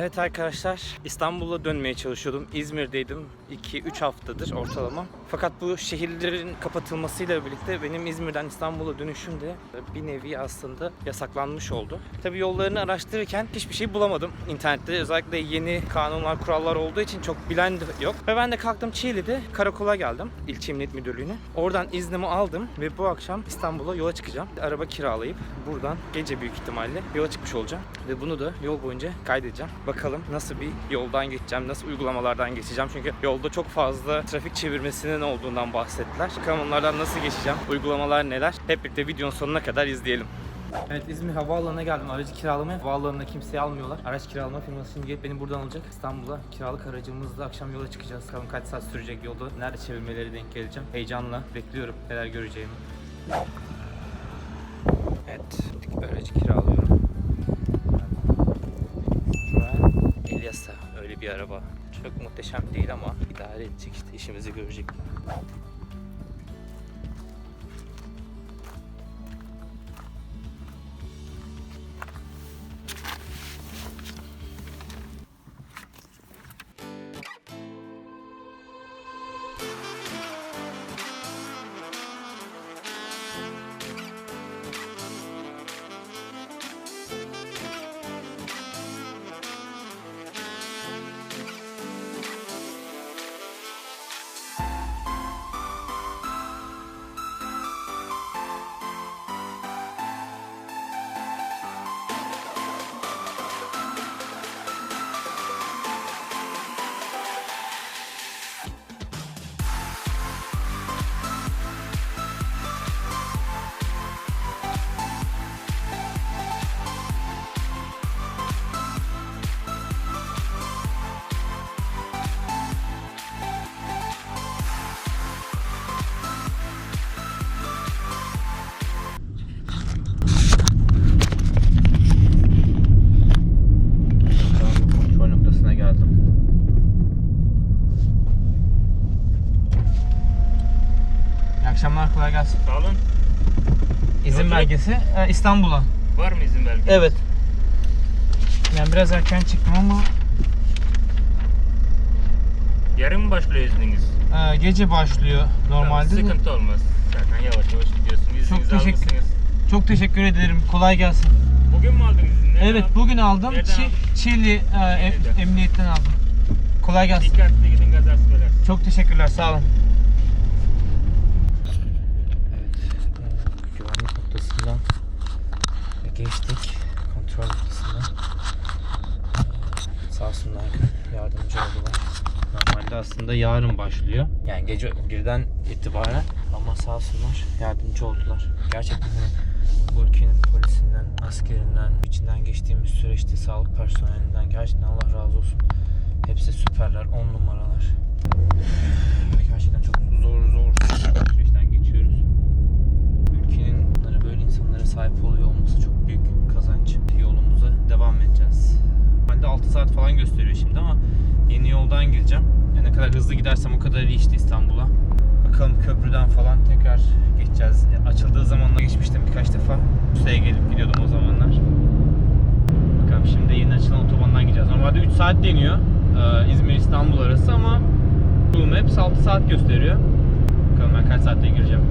Evet arkadaşlar İstanbul'a dönmeye çalışıyordum. İzmir'deydim 2-3 haftadır ortalama. Fakat bu şehirlerin kapatılmasıyla birlikte benim İzmir'den İstanbul'a dönüşüm de bir nevi aslında yasaklanmış oldu. Tabii yollarını araştırırken hiçbir şey bulamadım. İnternette özellikle yeni kanunlar, kurallar olduğu için çok bilen de yok. Ve ben de kalktım Çiğli'de karakola geldim. İlçe Emniyet Müdürlüğü'ne. Oradan iznimi aldım ve bu akşam İstanbul'a yola çıkacağım. Araba kiralayıp buradan gece büyük ihtimalle yola çıkmış olacağım. Ve bunu da yol boyunca kaydedeceğim. Bakalım nasıl bir yoldan geçeceğim, nasıl uygulamalardan geçeceğim. Çünkü yolda çok fazla trafik çevirmesinin olduğundan bahsettiler. Bakalım onlardan nasıl geçeceğim, uygulamalar neler. Hep birlikte videonun sonuna kadar izleyelim. Evet İzmir Havaalanı'na geldim aracı kiralamaya. Havaalanına kimseyi almıyorlar. Araç kiralama firması şimdi gelip beni buradan alacak. İstanbul'a kiralık aracımızla akşam yola çıkacağız. Bakalım kaç saat sürecek yolda. Nerede çevirmeleri denk geleceğim. Heyecanla bekliyorum neler göreceğimi. Evet aracı kiralıyorum. Şu an Elyasa öyle bir araba. Çok muhteşem değil ama idare edecek işte işimizi görecek. Belgesi e, İstanbul'a. Var mı izin belgesi? Evet. Yani biraz erken çıktım ama Yarın mı başlıyor izniniz? e, gece başlıyor normalde. Tamam, de. sıkıntı olmaz. Zaten yavaş yavaş gidiyorsun. İzninizi teşekkür- almışsınız. Çok teşekkür ederim. Kolay gelsin. Bugün mü aldınız izni? Nereden evet, aldın? bugün aldım. Nereden Çi-? Çiğli e, em- Çiğli'den. emniyetten aldım. Kolay gelsin. Dikkatli gidin kazası. Çok teşekkürler, sağ olun. Evet, güvenlik noktasından geçtik. Kontrol noktasından. Sağ olsunlar yardımcı oldular. Normalde aslında yarın başlıyor. Yani gece birden itibaren ama sağ olsunlar yardımcı oldular. Gerçekten hani bu ülkenin polisinden, askerinden, içinden geçtiğimiz süreçte sağlık personelinden gerçekten Allah razı olsun. Hepsi süperler, on numaralar. Gerçekten çok zor zor süreçten geçiyoruz. Ülkenin bunlara böyle insanlara sahip oluyor olması çok büyük kazanç. Yolumuza devam edeceğiz. Ben de 6 saat falan gösteriyor şimdi ama yeni yoldan gireceğim. Yani ne kadar hızlı gidersem o kadar iyi işte İstanbul'a. Bakalım köprüden falan tekrar geçeceğiz. Açıldığı zamanla geçmiştim birkaç defa. Bursa'ya gelip gidiyordum o zamanlar. Bakalım şimdi yeni açılan otobandan gideceğiz. Normalde 3 saat deniyor. Ee, İzmir-İstanbul arası ama Google Maps 6 saat gösteriyor. Bakalım ben kaç saatte gireceğim.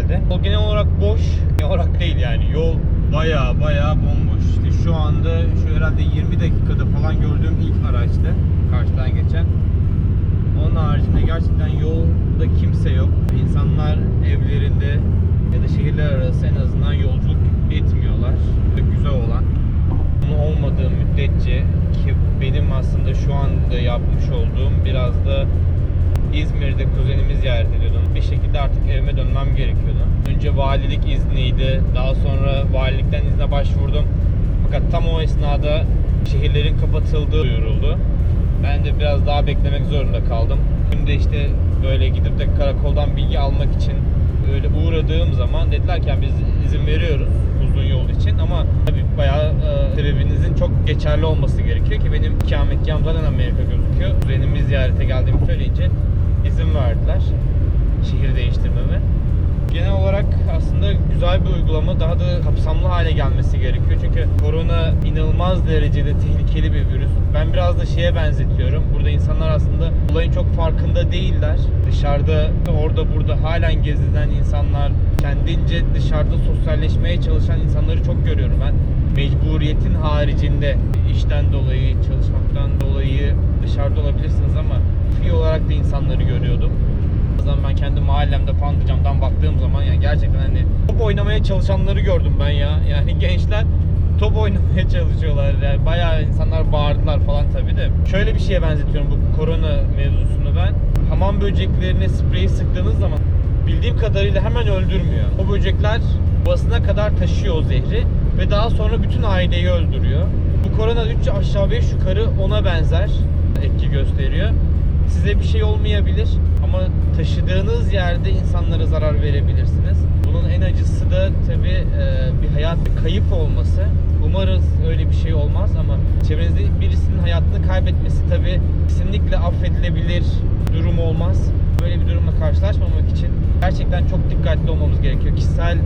Herhalde. Yol genel olarak boş. Genel olarak değil yani yol baya baya bomboş. İşte şu anda şu herhalde 20 dakikada falan gördüğüm ilk araçtı. Karşıdan geçen. Onun haricinde gerçekten yolda kimse yok. İnsanlar evlerinde ya da şehirler arası en azından yolculuk etmiyorlar. Güzel olan. Bunun olmadığı müddetçe ki benim aslında şu anda yapmış olduğum biraz da İzmir'de kuzenimi ziyaret ediyordum. Bir şekilde artık evime dönmem gerekiyordu. Önce valilik izniydi. Daha sonra valilikten izne başvurdum. Fakat tam o esnada şehirlerin kapatıldığı duyuruldu. Ben de biraz daha beklemek zorunda kaldım. Günde işte böyle gidip de karakoldan bilgi almak için öyle uğradığım zaman dediler ki "Yani biz izin veriyoruz uzun yol için ama tabii bayağı e, sebebinizin çok geçerli olması gerekiyor ki benim ikametgahım zaten Amerika gözüküyor. Kuzenimi ziyarete geldiğimi söyleyince izin verdiler şehir değiştirmeme. Genel olarak aslında güzel bir uygulama daha da kapsamlı hale gelmesi gerekiyor. Çünkü korona inanılmaz derecede tehlikeli bir virüs. Ben biraz da şeye benzetiyorum. Burada insanlar aslında olayın çok farkında değiller. Dışarıda, orada burada halen gezinen insanlar, kendince dışarıda sosyalleşmeye çalışan insanları çok görüyorum ben. Mecburiyetin haricinde işten dolayı, çalışmaktan dolayı dışarıda olabilirsiniz ama fi olarak da insanları görüyordum. Bazen ben kendi mahallemde pandıcamdan baktığım zaman yani gerçekten hani top oynamaya çalışanları gördüm ben ya. Yani gençler top oynamaya çalışıyorlar. Yani bayağı insanlar bağırdılar falan tabii de. Şöyle bir şeye benzetiyorum bu korona mevzusunu ben. Hamam böceklerine spreyi sıktığınız zaman bildiğim kadarıyla hemen öldürmüyor. O böcekler basına kadar taşıyor o zehri ve daha sonra bütün aileyi öldürüyor. Bu korona 3 aşağı 5 yukarı ona benzer etki gösteriyor. Size bir şey olmayabilir ama taşıdığınız yerde insanlara zarar verebilirsiniz. Bunun en acısı da tabii e, bir hayat bir kayıp olması. Umarız öyle bir şey olmaz ama çevrenizde birisinin hayatını kaybetmesi tabii kesinlikle affedilebilir durum olmaz. Böyle bir durumla karşılaşmamak için gerçekten çok dikkatli olmamız gerekiyor. Kişisel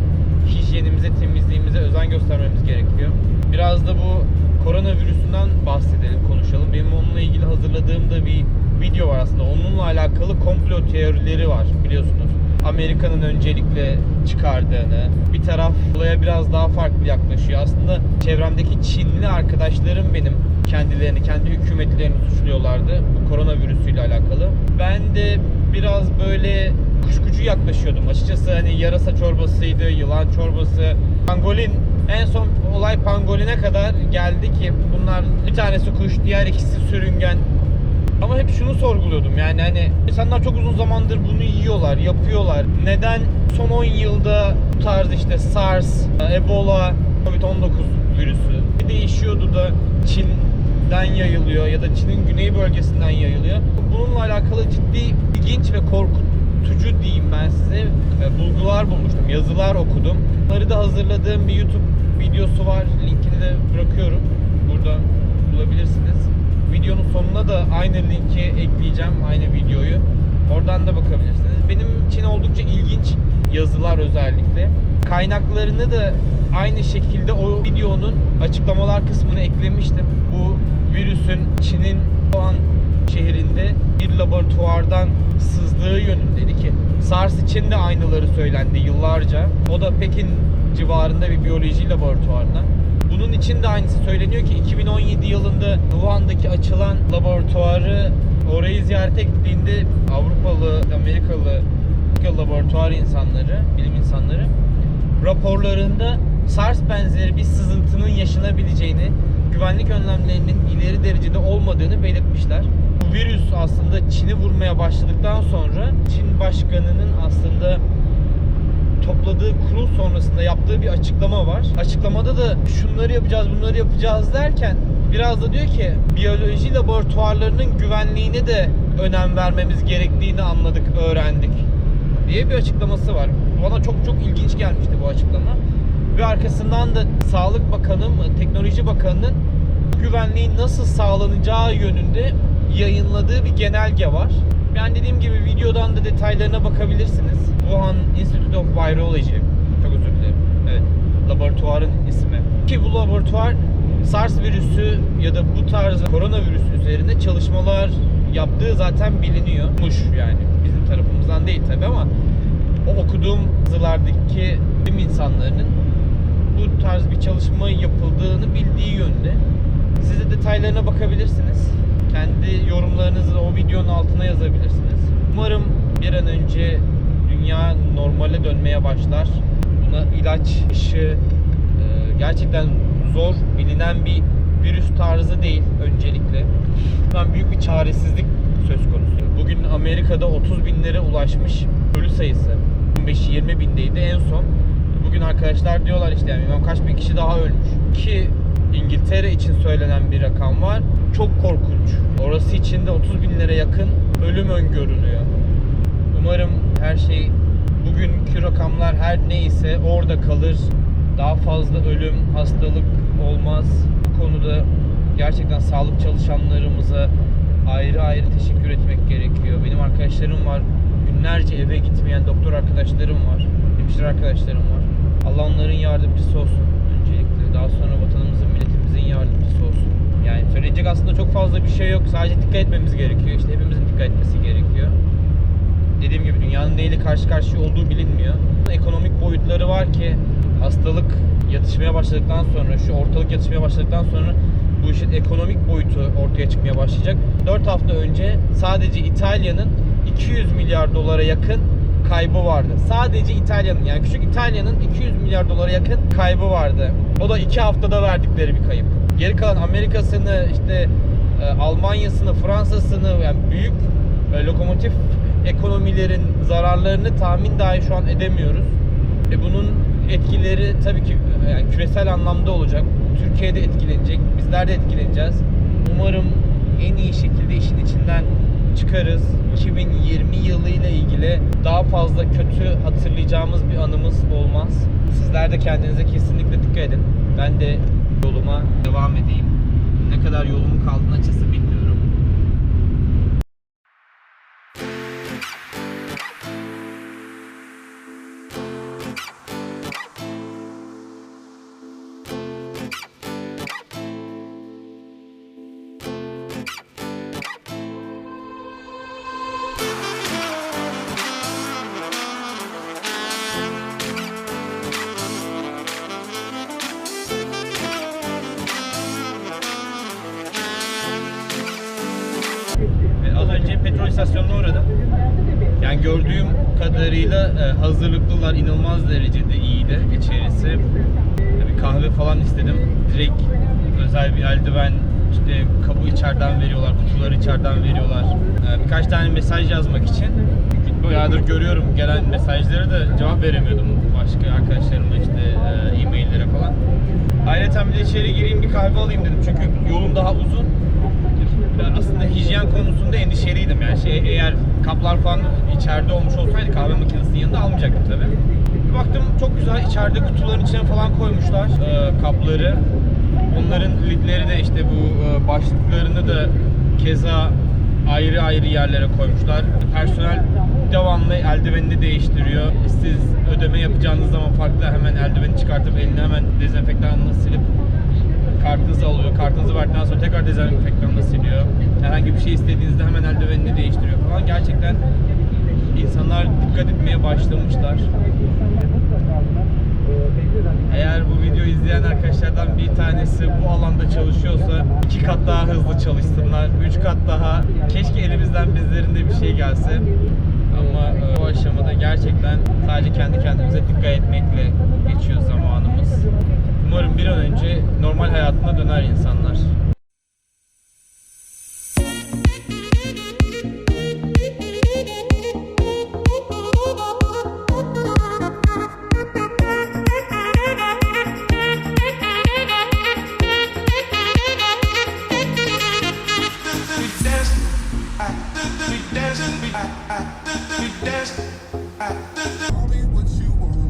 hijyenimize, temizliğimize özen göstermemiz gerekiyor. Biraz da bu koronavirüsünden bahsedelim, konuşalım. Benim onunla ilgili hazırladığım da bir video var aslında. Onunla alakalı komplo teorileri var biliyorsunuz. Amerika'nın öncelikle çıkardığını, bir taraf olaya biraz daha farklı yaklaşıyor. Aslında çevremdeki Çinli arkadaşlarım benim kendilerini, kendi hükümetlerini suçluyorlardı bu koronavirüsüyle alakalı. Ben de biraz böyle kuşkucu yaklaşıyordum. Açıkçası hani yarasa çorbasıydı, yılan çorbası, pangolin en son olay pangoline kadar geldi ki bunlar bir tanesi kuş, diğer ikisi sürüngen. Ama hep şunu sorguluyordum yani hani insanlar çok uzun zamandır bunu yiyorlar, yapıyorlar. Neden son 10 yılda bu tarz işte SARS, Ebola, Covid-19 virüsü değişiyordu da Çin'den yayılıyor ya da Çin'in güney bölgesinden yayılıyor. Bununla alakalı ciddi ilginç ve korkutucu diyeyim ben size e, bulgular bulmuştum, yazılar okudum. Bunları da hazırladığım bir YouTube videosu var. Linkini de bırakıyorum. Burada bulabilirsiniz. Videonun sonuna da aynı linki ekleyeceğim, aynı videoyu. Oradan da bakabilirsiniz. Benim için oldukça ilginç yazılar özellikle. Kaynaklarını da aynı şekilde o videonun açıklamalar kısmına eklemiştim. Bu virüsün Çin'in Wuhan şehrinde bir laboratuvardan sızdığı yönündeydi ki SARS için de aynıları söylendi yıllarca. O da Pekin civarında bir biyoloji laboratuvarında. Bunun için de aynısı söyleniyor ki 2017 yılında Wuhan'daki açılan laboratuvarı orayı ziyarete gittiğinde Avrupalı, Amerikalı laboratuvar insanları, bilim insanları raporlarında SARS benzeri bir sızıntının yaşanabileceğini, güvenlik önlemlerinin ileri derecede olmadığını belirtmişler. Bu virüs aslında Çin'i vurmaya başladıktan sonra Çin başkanının aslında topladığı kurul sonrasında yaptığı bir açıklama var. Açıklamada da şunları yapacağız, bunları yapacağız derken biraz da diyor ki biyoloji laboratuvarlarının güvenliğine de önem vermemiz gerektiğini anladık, öğrendik diye bir açıklaması var. Bana çok çok ilginç gelmişti bu açıklama. Ve arkasından da Sağlık Bakanı, Teknoloji Bakanı'nın güvenliğin nasıl sağlanacağı yönünde yayınladığı bir genelge var. Ben dediğim gibi videodan da detaylarına bakabilirsiniz. Wuhan Institute of Virology. Çok özür dilerim. Evet. Laboratuvarın ismi. Ki bu laboratuvar SARS virüsü ya da bu tarz koronavirüs üzerine çalışmalar yaptığı zaten biliniyormuş yani. Bizim tarafımızdan değil tabi ama o okuduğum yazılardaki bilim insanlarının bu tarz bir çalışma yapıldığını bildiği yönde. Siz de detaylarına bakabilirsiniz. Kendi yorumlarınızı o videonun altına yazabilirsiniz. Umarım bir an önce dünya normale dönmeye başlar. Buna ilaç, aşı e, gerçekten zor, bilinen bir virüs tarzı değil öncelikle. Ben büyük bir çaresizlik söz konusu. Bu Bugün Amerika'da 30 binlere ulaşmış ölü sayısı. 15-20 bindeydi en son. Bugün arkadaşlar diyorlar işte yani kaç bin kişi daha ölmüş. Ki İngiltere için söylenen bir rakam var. Çok korkunç. Orası için de 30 binlere yakın ölüm öngörülüyor. Umarım her şey bugünkü rakamlar her neyse orada kalır. Daha fazla ölüm, hastalık olmaz. Bu konuda gerçekten sağlık çalışanlarımıza ayrı ayrı teşekkür etmek gerekiyor. Benim arkadaşlarım var. Günlerce eve gitmeyen doktor arkadaşlarım var. Hemşire arkadaşlarım var. Allah onların yardımcısı olsun öncelikle. Daha sonra vatanımızın, yardımcısı olsun. Yani söyleyecek aslında çok fazla bir şey yok. Sadece dikkat etmemiz gerekiyor. İşte hepimizin dikkat etmesi gerekiyor dediğim gibi dünyanın neyle karşı karşıya olduğu bilinmiyor. Ekonomik boyutları var ki hastalık yatışmaya başladıktan sonra, şu ortalık yatışmaya başladıktan sonra bu işin ekonomik boyutu ortaya çıkmaya başlayacak. 4 hafta önce sadece İtalya'nın 200 milyar dolara yakın kaybı vardı. Sadece İtalya'nın yani küçük İtalya'nın 200 milyar dolara yakın kaybı vardı. O da 2 haftada verdikleri bir kayıp. Geri kalan Amerika'sını işte e, Almanya'sını, Fransa'sını yani büyük e, lokomotif ekonomilerin zararlarını tahmin dahi şu an edemiyoruz. E bunun etkileri tabii ki e, yani küresel anlamda olacak. Türkiye'de etkilenecek, bizler de etkileneceğiz. Umarım en iyi şekilde işin içinden çıkarız. 2020 yılı ile ilgili daha fazla kötü hatırlayacağımız bir anımız olmaz. Sizler de kendinize kesinlikle dikkat edin. Ben de yoluma devam edeyim. Ne kadar yolumun kaldığını açısı bilmiyorum. İstasyonuna uğradım. Yani gördüğüm kadarıyla e, hazırlıklılar inanılmaz derecede iyiydi içerisi. Bir kahve falan istedim. Direkt özel bir eldiven, işte kabı içeriden veriyorlar, kutuları içeriden veriyorlar. E, Birkaç tane mesaj yazmak için. Bayağıdır görüyorum gelen mesajlara da cevap veremiyordum başka arkadaşlarıma işte e, e-maillere falan. Ayrıca bir de içeri gireyim bir kahve alayım dedim çünkü yolum daha uzun. Aslında hijyen konusunda endişeliydim yani şey eğer kaplar falan içeride olmuş olsaydı kahve makinesinin yanında almayacaktım tabii. Bir baktım çok güzel içeride kutuların içine falan koymuşlar e, kapları. Onların lidleri de işte bu e, başlıklarını da keza ayrı ayrı yerlere koymuşlar. Personel devamlı eldivenini değiştiriyor. Siz ödeme yapacağınız zaman farklı hemen eldiveni çıkartıp elini hemen dezenfektanla silip kartınızı alıyor. Kartınızı verdikten sonra tekrar dezenfektanla siliyor. Herhangi bir şey istediğinizde hemen eldivenini değiştiriyor falan. Gerçekten insanlar dikkat etmeye başlamışlar. Eğer bu videoyu izleyen arkadaşlardan bir tanesi bu alanda çalışıyorsa iki kat daha hızlı çalışsınlar. Üç kat daha. Keşke elimizden bizlerin de bir şey gelse. Ama e, bu aşamada gerçekten sadece kendi kendimize dikkat etmekle geçiyor zamanımız. Umarım bir an önce normal hayatına döner insanlar.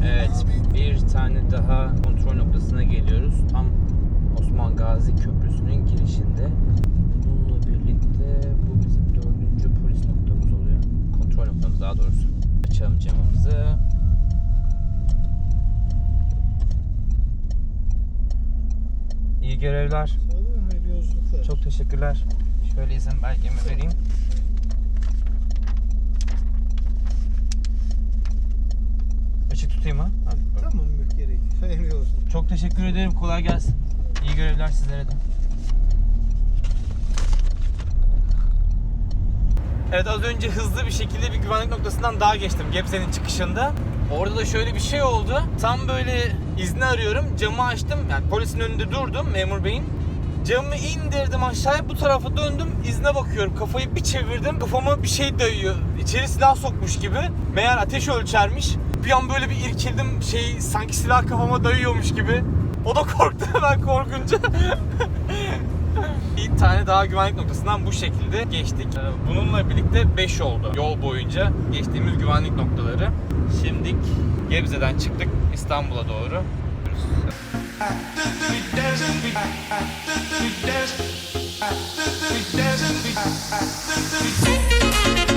Evet, bir tane daha geliyoruz. Tam Osman Gazi Köprüsü'nün girişinde. Bununla birlikte bu bizim dördüncü polis noktamız oluyor. Kontrol noktamız daha doğrusu. Açalım camımızı. İyi görevler. Çok teşekkürler. Şöyle izin belgemi vereyim. Işık tutayım ha. Hadi. Tamam yok gerek. Hayırlı olsun. Çok teşekkür ederim. Kolay gelsin. İyi görevler sizlere de. Evet az önce hızlı bir şekilde bir güvenlik noktasından daha geçtim Gebze'nin çıkışında. Orada da şöyle bir şey oldu. Tam böyle izni arıyorum. Camı açtım. Yani polisin önünde durdum memur beyin. Camı indirdim aşağıya bu tarafa döndüm izne bakıyorum kafayı bir çevirdim kafama bir şey dayıyor içeri silah sokmuş gibi meğer ateş ölçermiş. Bir an böyle bir irkildim şey sanki silah kafama dayıyormuş gibi. O da korktu ben korkunca. Bir tane daha güvenlik noktasından bu şekilde geçtik. Ee, bununla birlikte 5 oldu yol boyunca geçtiğimiz güvenlik noktaları. Şimdik Gebze'den çıktık İstanbul'a doğru. We